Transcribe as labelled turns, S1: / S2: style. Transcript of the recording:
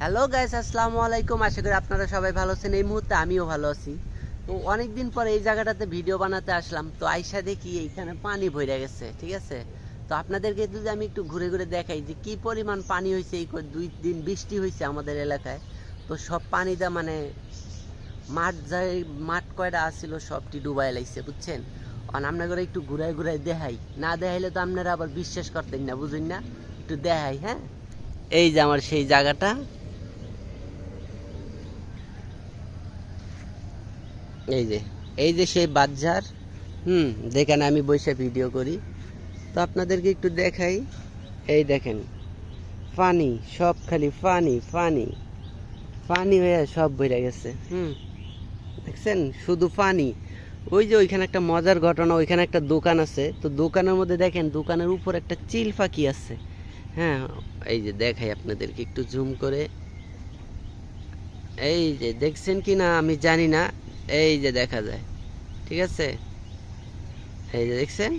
S1: Hello guys আসসালামু আলাইকুম। আশা করি আপনারা সবাই ভালো আছেন। এই মুহূর্তে আমিও ভালো আছি। তো অনেকদিন পর এই জায়গাটাতে ভিডিও বানাতে আসলাম। তো আইসা দেখি এইখানে পানি ভরে গেছে, ঠিক আছে? তো আপনাদেরকে যদি আমি একটু ঘুরে ঘুরে দেখাই যে কি পরিমাণ পানি হয়েছে এই দুই দিন বৃষ্টি হয়েছে আমাদের এলাকায়। তো সব পানিটা মানে মাঠ যাই মাঠ কয়টা আসছিল সবটি ডুবাই লাগছে বুঝছেন? আপনাদের একটু ঘুরাই ঘুরাই দেখাই। না দেখাইলে তো আপনারা আবার বিশ্বাস করতেন না, বুঝুন না? একটু দেখাই হ্যাঁ? এই যে আমার সেই জায়গাটা। এই যে এই যে সেই বাজার হুম যেখানে আমি বসে ভিডিও করি। তো আপনাদেরকে একটু দেখাই। এই দেখেন পানি সব খালি পানি পানি পানি হয়ে সব বইরা গেছে, হুম। দেখছেন? শুধু পানি ওই যে ওইখানে একটা মজার ঘটনা, ওইখানে একটা দোকান আছে। তো দোকানের মধ্যে দেখেন, দোকানের উপর একটা চিল পাখি আছে। হ্যাঁ এই যে দেখাই আপনাদেরকে, একটু জুম করে। এই যে, দেখছেন কি না আমি জানি না। এই যে দেখা যায় ঠিক আছে? এই যে দেখছেন?